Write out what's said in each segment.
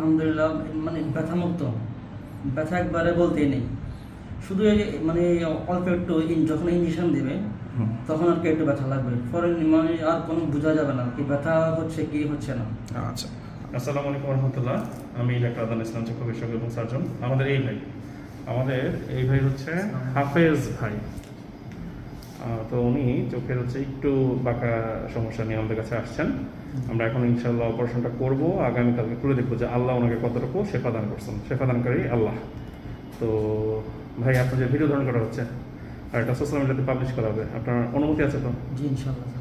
আলহামদুলিল্লাহ মানে ব্যথামুক্ত। ব্যথা একবারে বলতেই নেই। শুধু এই মানে অল্প একটু যখন ইঞ্জেকশন দেবে তখন আর কি একটু ব্যথা লাগবে। পরে মানে আর কোনো বোঝা যাবে না কি ব্যথা হচ্ছে কি হচ্ছে না। আচ্ছা। আসসালামু আলাইকুম রহমতুল্লাহ। আমি ডাক্তার আদান ইসলাম চক্ষু বিশেষজ্ঞ এবং সার্জন। আমাদের এই ভাই। আমাদের এই ভাই হচ্ছে হাফেজ ভাই। তো উনি চোখের হচ্ছে একটু বাঁকা সমস্যা নিয়ে আমাদের কাছে আসছেন। আমরা এখন ইনশাল্লাহ অপারেশনটা করব আগামীকালকে খুলে দেখব যে আল্লাহ ওনাকে কতটুকু শেফা দান করছেন। শেফা দানকারী আল্লাহ। তো ভাই আপনার যে ভিডিও ধারণ করা হচ্ছে আর এটা সোশ্যাল মিডিয়াতে পাবলিশ করা হবে আপনার অনুমতি আছে তো?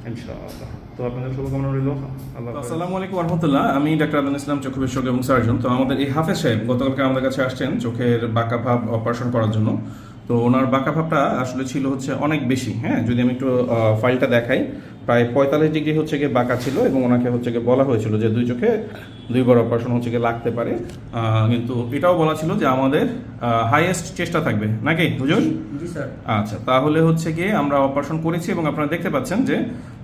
ইনশাআল্লাহ। তো আপনাদের শুভকামনা রইল। আল্লাহ আসসালামু আলাইকুম রহমতুল্লাহ আমি ডাক্তার আদান ইসলাম চক্ষু বিশেষজ্ঞ এবং সার্জন তো আমাদের এই হাফেজ সাহেব গতকালকে আমাদের কাছে আসছেন চোখের বাঁকা ভাব অপারেশন করার জন্য। তো ওনার বাঁকা ভাবটা আসলে ছিল হচ্ছে অনেক বেশি হ্যাঁ? যদি আমি একটু ফাইলটা দেখাই প্রায় পঁয়তাল্লিশ ডিগ্রি হচ্ছে গিয়ে বাঁকা ছিল এবং ওনাকে হচ্ছে গিয়ে বলা হয়েছিল যে দুই চোখে দুইবার অপারেশন হচ্ছে গিয়ে লাগতে পারে। কিন্তু এটাও বলা ছিল যে আমাদের হাইয়েস্ট চেষ্টা থাকবে। নাকি হুজুর? স্যার। আচ্ছা তাহলে হচ্ছে গিয়ে আমরা অপারেশন করেছি এবং আপনারা দেখতে পাচ্ছেন যে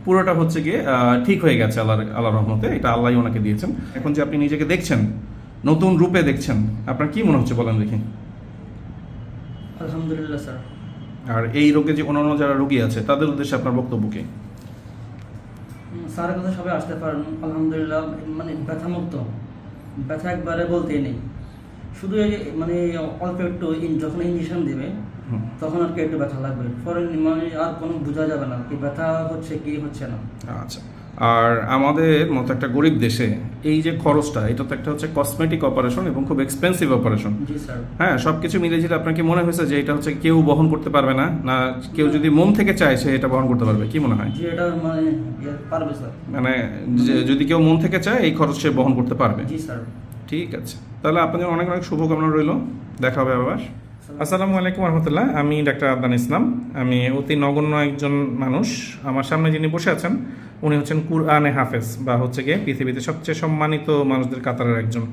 পুরোটা হচ্ছে গিয়ে ঠিক হয়ে গেছে আল্লাহ আল্লাহ রহমতে। এটা আল্লাহ ওনাকে দিয়েছেন। এখন যে আপনি নিজেকে দেখছেন নতুন রূপে দেখছেন আপনার কি মনে হচ্ছে বলেন দেখি। আলহামদুলিল্লাহ স্যার। আর এই রোগে যে অন্যান্য যারা রোগী আছে তাদের উদ্দেশ্যে আপনার বক্তব্য কি? স্যারের কথা সবাই আসতে পারেন আলহামদুলিল্লাহ মানে ব্যথামুক্ত। ব্যথা একবারে বলতেই নেই। শুধু মানে অল্প একটু যখন ইঞ্জেকশন দেবে তখন আর কি একটু ব্যথা লাগবে। পরে মানে আর কোনো বোঝা যাবে না কি ব্যথা হচ্ছে কি হচ্ছে না। আচ্ছা। আর আমাদের মতো একটা গরিব দেশে এই যে খরচটা এটা তো একটা হচ্ছে কসমেটিক অপারেশন এবং খুব এক্সপেন্সিভ অপারেশন জি স্যার। হ্যাঁ সব কিছু মিলে যেটা আপনার কি মনে হয়েছে যে এটা হচ্ছে কেউ বহন করতে পারবে না? না কেউ যদি মন থেকে চায় সে এটা বহন করতে পারবে কি মনে হয়? এটা মানে ইয়ে স্যার। মানে যদি কেউ মন থেকে চায় এই খরচ সে বহন করতে পারবে। জি স্যার। ঠিক আছে। তাহলে আপনাদের অনেক অনেক শুভকামনা রইল। দেখা হবে আবার। আসসালামু আলাইকুম। রহমতুল্লাহ। আমি ডাক্তার আদান ইসলাম। আমি অতি নগণ্য একজন মানুষ। আমার সামনে যিনি বসে আছেন, উনি হচ্ছেন কুরআনে হাফেজ বা হচ্ছে গিয়ে পৃথিবীতে সবচেয়ে সম্মানিত মানুষদের কাতারের একজন।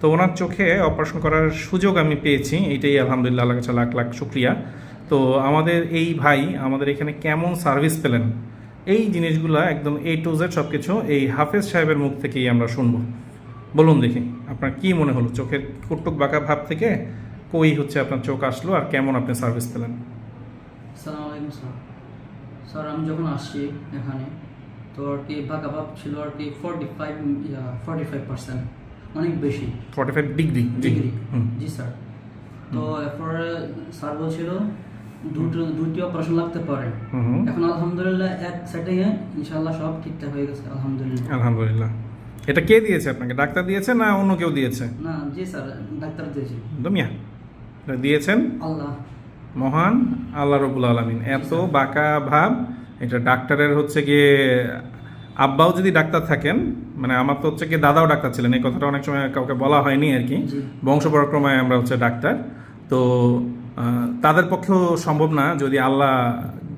তো ওনার চোখে অপারেশন করার সুযোগ আমি পেয়েছি। এইটাই আলহামদুলিল্লাহ আল্লাহ কাছে লাখ লাখ শুক্রিয়া। তো আমাদের এই ভাই আমাদের এখানে কেমন সার্ভিস পেলেন? এই জিনিসগুলো একদম এ টু জেড সব কিছু এই হাফেজ সাহেবের মুখ থেকেই আমরা শুনব। বলুন দেখি, আপনার কি মনে হলো? চোখের কুটুক বাঁকা ভাব থেকে কই হচ্ছে আপনার চোখ আসলো আর কেমন আপনি সার্ভিস পেলেন? সালাম আলাইকুম স্যার। স্যার আমি যখন আসছি এখানে তো আর কি ভাব ছিল আর কি forty five forty five percent অনেক বেশি। Forty five degree degree hmm. জি স্যার। তো এরপরে স্যার বলছিল দুটো দুটি অপারেশন লাগতে পারে। এখন আলহামদুলিল্লাহ এক সেটিংয়ে ইনশাল্লাহ সব ঠিকঠাক হয়ে গেছে আলহামদুলিল্লাহ। আলহামদুলিল্লাহ। এটা কে দিয়েছে আপনাকে ডাক্তার দিয়েছে না অন্য কেউ দিয়েছে? না জি স্যার ডাক্তার দিয়েছি। দমিয়া দিয়েছেন? মহান আল্লাহ রবুল আলমিন। এত বাঁকা ভাব এটা ডাক্তারের হচ্ছে গিয়ে আব্বাও যদি ডাক্তার থাকেন মানে আমার তো হচ্ছে গিয়ে দাদাও ডাক্তার ছিলেন এই কথাটা অনেক সময় কাউকে বলা হয়নি আর কি। বংশ পরাক্রমায় আমরা হচ্ছে ডাক্তার। তো তাদের পক্ষেও সম্ভব না যদি আল্লাহ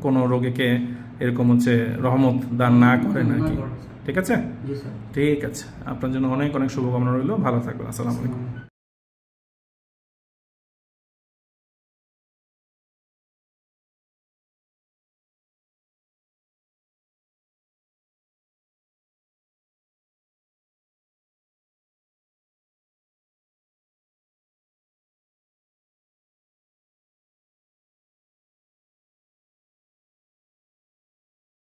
কোনো রোগীকে এরকম হচ্ছে রহমত দান না করেন আর কি। ঠিক আছে? ঠিক আছে। আপনার জন্য অনেক অনেক শুভকামনা রইল। ভালো থাকবেন। আসসালামু আলাইকুম।